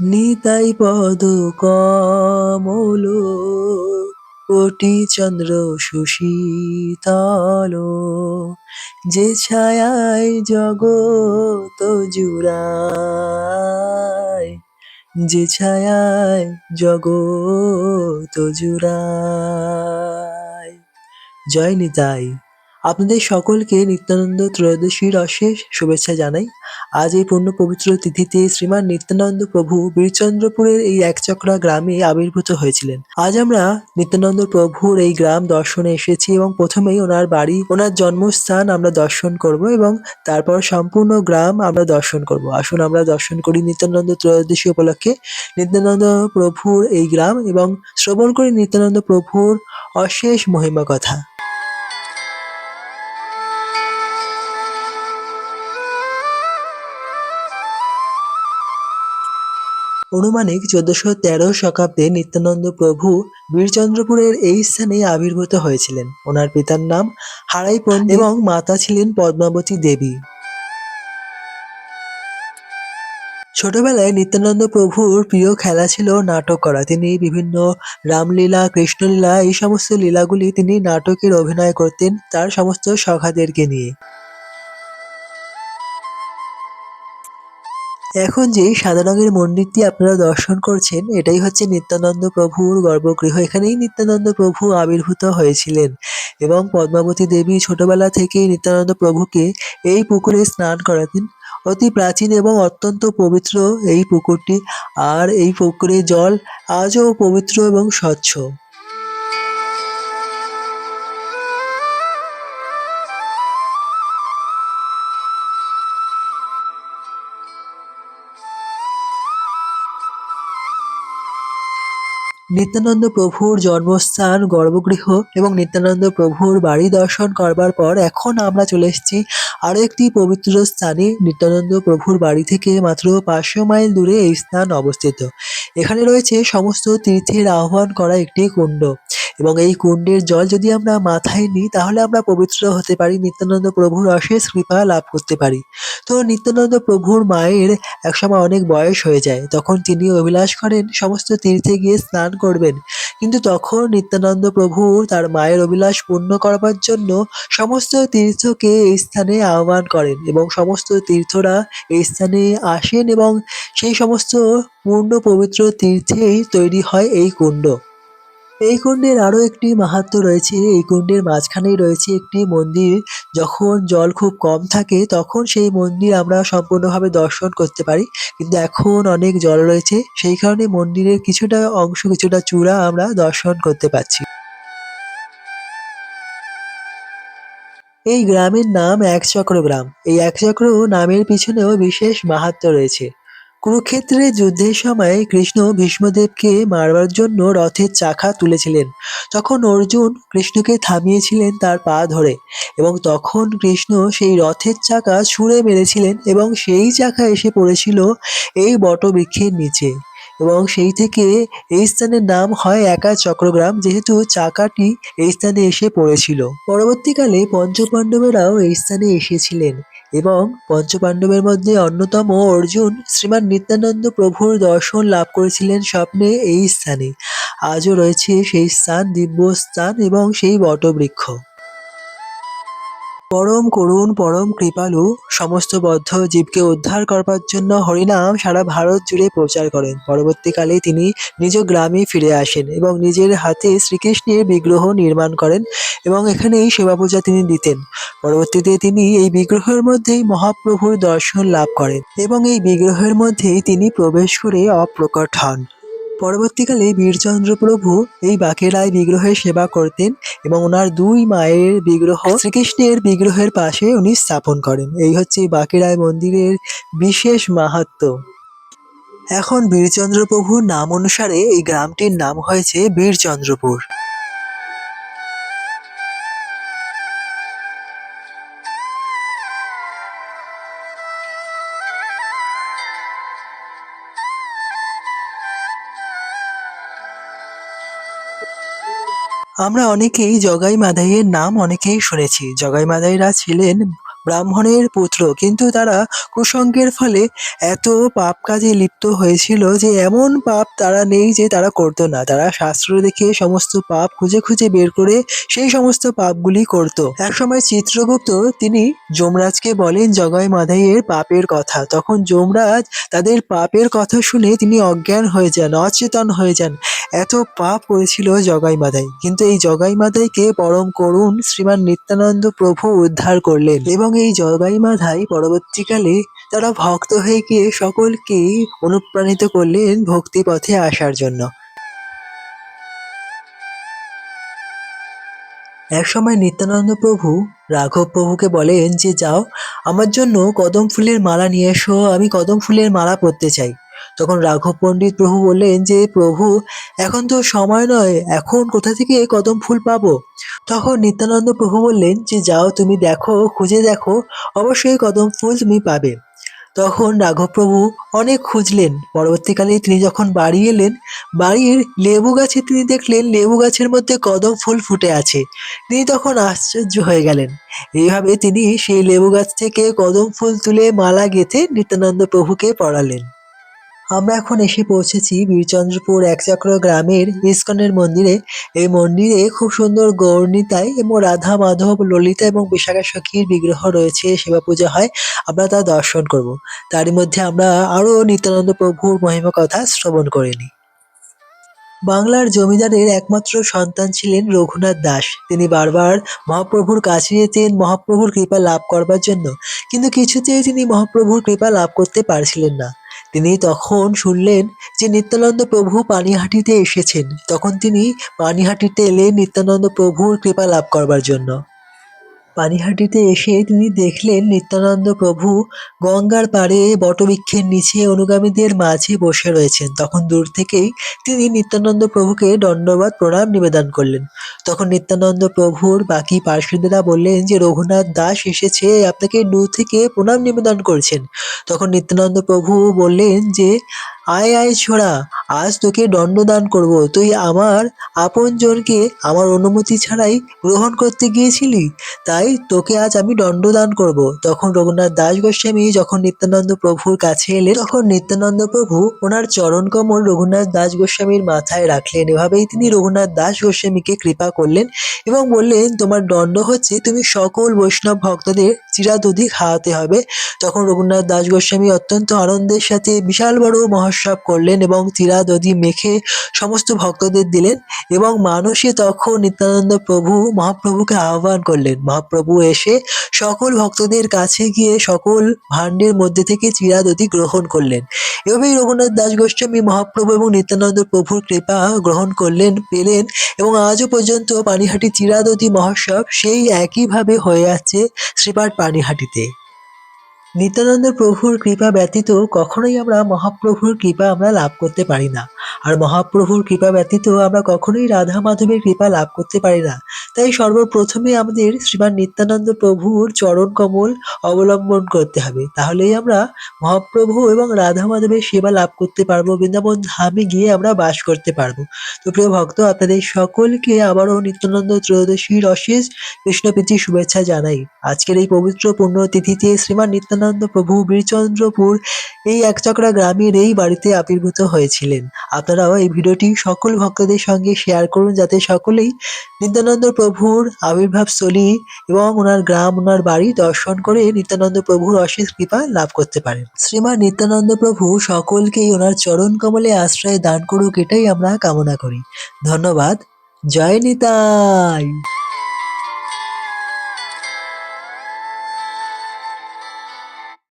নিতাই পদ কমল কোটি চন্দ্র সুশীতল। যে ছায়ায় জগত জুড়ায়, যে ছায়ায় জগত জুড়ায়। জয় নিতাই। আপনাদের সকলকে নিত্যানন্দ ত্রয়োদশীর অশেষ শুভেচ্ছা জানাই। আজ এই পূর্ণ পবিত্র তিথিতে শ্রীমান নিত্যানন্দ প্রভু বীরচন্দ্রপুরের এই একচক্রা গ্রামে আবির্ভূত হয়েছিলেন। আজ আমরা নিত্যানন্দ প্রভুর এই গ্রাম দর্শনে এসেছি এবং প্রথমেই ওনার বাড়ি, ওনার জন্মস্থান আমরা দর্শন করব এবং তারপর সম্পূর্ণ গ্রাম আমরা দর্শন করব। আসুন আমরা দর্শন করি নিত্যানন্দ ত্রয়োদশী উপলক্ষে। নিত্যানন্দ প্রভুর এই গ্রাম এবং শ্রবণ করি নিত্যানন্দ প্রভুর অশেষ মহিমা কথা। অনুমানিক চোদ্দশো তেরো শতাব্দে নিত্যানন্দ প্রভু বীরচন্দ্রপুরের এই স্থানে আবির্ভূত হয়েছিলেন। ওনার পিতার নাম হারাই পণ্ডিত এবং মাতা ছিলেন পদ্মাবতী দেবী। ছোটবেলায় নিত্যানন্দ প্রভুর প্রিয় খেলা ছিল নাটক করা। তিনি বিভিন্ন রামলীলা, কৃষ্ণলীলা এই সমস্ত লীলাগুলি তিনি নাটকের অভিনয় করতেন, তার সমস্ত সখাদেরকে নিয়ে। এখন যে সাদা রঙের মন্দিরটি আপনারা দর্শন করছেন, এটাই হচ্ছে নিত্যানন্দ প্রভুর গর্ভগৃহ। এখানেই নিত্যানন্দ প্রভু আবির্ভূত হয়েছিলেন এবং পদ্মাবতী দেবী ছোটবেলা থেকেই নিত্যানন্দ প্রভুকে এই পুকুরে স্নান করাতেন। অতি প্রাচীন এবং অত্যন্ত পবিত্র এই পুকুরটি। আর এই পুকুরের জল আজও পবিত্র এবং স্বচ্ছ। নিত্যানন্দ প্রভুর জন্মস্থান, গর্ভগৃহ এবং নিত্যানন্দ প্রভুর বাড়ি দর্শন করবার পর এখন আমরা চলে এসেছি আরও একটি পবিত্র স্থানে। নিত্যানন্দ প্রভুর বাড়ি থেকে মাত্র পাঁচশো মাইল দূরে এই স্থান অবস্থিত। এখানে রয়েছে সমস্ত তীর্থের আহ্বান করা একটি কুণ্ড। এবং এই কুণ্ডের জল যদি আমরা মাথায় নিই, তাহলে আমরা পবিত্র হতে পারি, নিত্যানন্দ প্রভুর অশেষ কৃপা লাভ করতে পারি। তো নিত্যানন্দ প্রভুর মায়ের একসময় অনেক বয়স হয়ে যায়, তখন তিনি অভিলাষ করেন, সমস্ত তীর্থে গিয়ে স্নান করবেন। কিন্তু তখন নিত্যানন্দ প্রভু তার মায়ের অভিলাষ পূর্ণ করবার জন্য সমস্ত তীর্থকে এই স্থানে আহ্বান করেন এবং সমস্ত তীর্থরা এই স্থানে আসেন এবং সেই সমস্ত পূর্ণ পবিত্র তীর্থেই তৈরি হয় এই কুণ্ড। এই কুণ্ডের আরও একটি মাহাত্ম্য রয়েছে। এই কুণ্ডের মাঝখানেই রয়েছে একটি মন্দির। যখন জল খুব কম থাকে, তখন সেই মন্দির আমরা সম্পূর্ণভাবে দর্শন করতে পারি। কিন্তু এখন অনেক জল রয়েছে। সেই কারণে মন্দিরের কিছুটা অংশ, কিছুটা চূড়া আমরা দর্শন করতে পারছি। এই গ্রামের নাম একচক্র গ্রাম। এই একচক্র নামের পিছনেও বিশেষ মাহাত্ম্য রয়েছে। কুরুক্ষেত্রের যুদ্ধের সময় কৃষ্ণ ভীষ্মদেবকে মারবার জন্য রথের চাকা তুলেছিলেন। তখন অর্জুন কৃষ্ণকে থামিয়েছিলেন তার পা ধরে এবং তখন কৃষ্ণ সেই রথের চাকা ছুঁড়ে মেরেছিলেন এবং সেই চাকা এসে পড়েছিল এই বটবৃক্ষের নিচে। এবং সেই থেকে এই স্থানের নাম হয় একা চক্রগ্রাম যেহেতু চাকাটি এই স্থানে এসে পড়েছিল। পরবর্তীকালে পঞ্চপাণ্ডবেরাও এই স্থানে এসেছিলেন। এবং পঞ্চপাণ্ডবের মধ্যে অন্যতম অর্জুন শ্রীমান নিত্যানন্দ প্রভুর দর্শন লাভ করেছিলেন স্বপ্নে এই স্থানে। আজও রয়েছে সেই স্থান দিব্য স্থান এবং সেই বটবৃক্ষ। পরম করুণ, পরম কৃপালু, সমস্ত বদ্ধ জীবকে উদ্ধার করবার জন্য হরিনাম সারা ভারত জুড়ে প্রচার করেন। পরবর্তীকালে তিনি নিজ গ্রামে ফিরে আসেন এবং নিজের হাতে শ্রীকৃষ্ণের বিগ্রহ নির্মাণ করেন এবং এখানেই সেবা পূজা তিনি দিতেন। পরবর্তীতে তিনি এই বিগ্রহের মধ্যেই মহাপ্রভুর দর্শন লাভ করেন এবং এই বিগ্রহের মধ্যেই তিনি প্রবেশ করে অপ্রকট হন। পরবর্তীকালে বীরচন্দ্র প্রভু এই বাকেরায় বিগ্রহের সেবা করতেন এবং ওনার দুই মায়ের বিগ্রহ শ্রীকৃষ্ণের বিগ্রহের পাশে উনি স্থাপন করেন। এই হচ্ছে বাকেরায় মন্দিরের বিশেষ মাহাত্ম। এখন বীরচন্দ্র প্রভুর নাম অনুসারে এই গ্রামটির নাম হয়েছে বীরচন্দ্রপুর। আমরা অনেকেই জগাই মাদাইয়ের নাম অনেকেই শুনেছি। জগাই মাদাইরা ছিলেন ব্রাহ্মণের পুত্র। কিন্তু তারা কুসঙ্গের ফলে এত পাপ কাজে লিপ্ত হয়েছিল যে এমন পাপ তারা নেই যে তারা করতো না। তারা শাস্ত্র দেখে সমস্ত পাপ খুঁজে খুঁজে বের করে সেই সমস্ত পাপগুলি করত। একসময় চিত্রগুপ্ত তিনি যমরাজকে বলেন, জগাই মাধাইয়ের পাপের কথা। তখন যমরাজ তাদের পাপের কথা শুনে তিনি অজ্ঞান হয়ে যান, অচেতন হয়ে যান। এত পাপ করেছিল জগাই মাধাই কিন্তু এই জগাই মাধাইকে পরম করুণ শ্রীমান নিত্যানন্দ প্রভু উদ্ধার করলেন এবং এই জগাই মাধাই পরবর্তীকালে তারা ভক্ত হয়ে গিয়ে সকলকে অনুপ্রাণিত করলেন ভক্তি পথে আসার জন্য। এক সময় নিত্যানন্দ প্রভু রাঘব প্রভুকে বলেন যে, যাও, আমার জন্য কদম ফুলের মালা নিয়ে এসো, আমি কদম ফুলের মালা পরতে চাই। তখন রাঘব পণ্ডিত প্রভু বললেন যে, প্রভু, এখন তো সময় নয়, এখন কোথা থেকে কদম ফুল পাবো? তখন নিত্যানন্দ প্রভু বললেন যে, যাও তুমি দেখো, খুঁজে দেখো, অবশ্যই কদম ফুল তুমি পাবে। তখন রাঘবপ্রভু অনেক খুঁজলেন। পরবর্তীকালে তিনি যখন বাড়ি এলেন, বাড়ির লেবু গাছে তিনি দেখলেন, লেবু গাছের মধ্যে কদম ফুল ফুটে আছে। তিনি তখন আশ্চর্য হয়ে গেলেন। এইভাবে তিনি সেই লেবু গাছ থেকে কদম ফুল তুলে মালা গেঁথে নিত্যানন্দ প্রভুকে পড়ালেন। আমরা এখন এসে পৌঁছেছি বীরচন্দ্রপুর একচক্র গ্রামের ইস্কনের মন্দিরে। এই মন্দিরে খুব সুন্দর গৌরনীতায় এবং রাধা মাধব, ললিতা এবং বিশাখা সখীর বিগ্রহ রয়েছে, সেবা পূজা হয়। আমরা তা দর্শন করব। তারই মধ্যে আমরা আরও নিত্যানন্দ প্রভুর মহিমা কথা শ্রবণ করে নিই। বাংলার জমিদারের একমাত্র সন্তান ছিলেন রঘুনাথ দাস। তিনি বারবার মহাপ্রভুর কাছে যেতেন, মহাপ্রভুর কৃপা লাভ করবার জন্য। কিন্তু কিছুতেই তিনি মহাপ্রভুর কৃপা লাভ করতে পারছিলেন না। তিনি তখন শুনলেন যে নিত্যানন্দ প্রভু পানিহাটিতে এসেছেন। তখন তিনি পানিহাটিতে এলেন নিত্যানন্দ প্রভুর কৃপা লাভ করবার জন্য। পানিহাটিতে এসে তিনি দেখলেন নিত্যানন্দ প্রভু গঙ্গার পাড়ে বটবৃক্ষের নিচে অনুগামীদের মাঝে বসে রয়েছেন। তখন দূর থেকেই তিনি নিত্যানন্দ প্রভুকে দণ্ডবাদ, প্রণাম, নিবেদন করলেন। তখন নিত্যানন্দ প্রভুর বাকি পার্শ্বদেরা বললেন যে, রঘুনাথ দাস এসেছে, আপনাকে দূর থেকে প্রণাম, নিবেদন করছেন। তখন নিত্যানন্দ প্রভু বললেন যে, আয় আয়, ছোড়া, আজ তোকে দণ্ডদান করব। তুই আমার আপনজনকে আমার অনুমতি ছাড়াই গ্রহণ করতে গিয়েছিলি, তাই তোকে আজ আমি দণ্ডদান করব। তখন রঘুনাথ দাস গোস্বামী যখন নিত্যানন্দ প্রভুর কাছে এলেন তখন নিত্যানন্দ প্রভু ওনার চরণ কমল রঘুনাথ দাস গোস্বামীর মাথায় রাখলেন। এভাবেই তিনি রঘুনাথ দাস গোস্বামীকে কৃপা করলেন এবং বললেন, তোমার দণ্ড হচ্ছে তুমি সকল বৈষ্ণব ভক্তদের চিরাদুধি খাওয়াতে হবে। তখন রঘুনাথ দাস গোস্বামী অত্যন্ত আনন্দের সাথে বিশাল বড় মহোৎসব করলেন এবং চিরাদধি মেখে সমস্ত ভক্তদের দিলেন এবং মানুষে তখন নিত্যানন্দ প্রভু, মহাপ্রভুকে আহ্বান করলেন। মহাপ্রভু এসে সকল ভক্তদের কাছে গিয়ে সকল ভাণ্ডের মধ্যে থেকে চিরাদধি গ্রহণ করলেন। এভাবেই রঘুনাথ দাস গোস্বামী, মহাপ্রভু এবং নিত্যানন্দ প্রভুর কৃপা গ্রহণ করলেন, পেলেন এবং আজও পর্যন্ত পানিহাটি চিরাদধি মহোৎসব সেই একইভাবে হয়ে আছে। শ্রীপাঠ পানিহাটিতে। নিত্যানন্দ প্রভুর কৃপা ব্যতীত কখনোই আমরা মহাপ্রভুর কৃপা আমরা লাভ করতে পারি না। আর মহাপ্রভুর কৃপা ব্যতীত আমরা কখনোই রাধা মাধবের কৃপা লাভ করতে পারি না। তাই সর্বপ্রথমে আমাদের শ্রীমান নিত্যানন্দ প্রভুর চরণ কমল অবলম্বন করতে হবে। তাহলেই আমরা মহাপ্রভু এবং রাধা মাধবের সেবা লাভ করতে পারব, বৃন্দাবন ধামে গিয়ে আমরা বাস করতে পারব। তো প্রিয় ভক্ত, আপনাদের সকলকে আবারও নিত্যানন্দ ত্রয়োদশীর অশেষ কৃষ্ণপ্রীতি শুভেচ্ছা জানাই। আজকের এই পবিত্র পুণ্য তিথিতে শ্রীমান নিত্যানন্দ প্রভু বীরচন্দ্রপুর এই একচক্রা গ্রামের এই বাড়িতে আবির্ভূত হয়েছিলেন। আপনারাও এই ভিডিওটি সকল ভক্তদের সঙ্গে শেয়ার করুন যাতে সকলেই নিত্যানন্দ প্রভুর আবির্ভাব স্থলী এবং ওনার গ্রাম, ওনার বাড়ি দর্শন করে নিত্যানন্দ প্রভুর অশেষ কৃপা লাভ করতে পারেন। শ্রীমান নিত্যানন্দ প্রভু সকলকেই ওনার চরণ কমলে আশ্রয় দান করুক, এটাই আমরা কামনা করি। ধন্যবাদ। জয় নিতাই!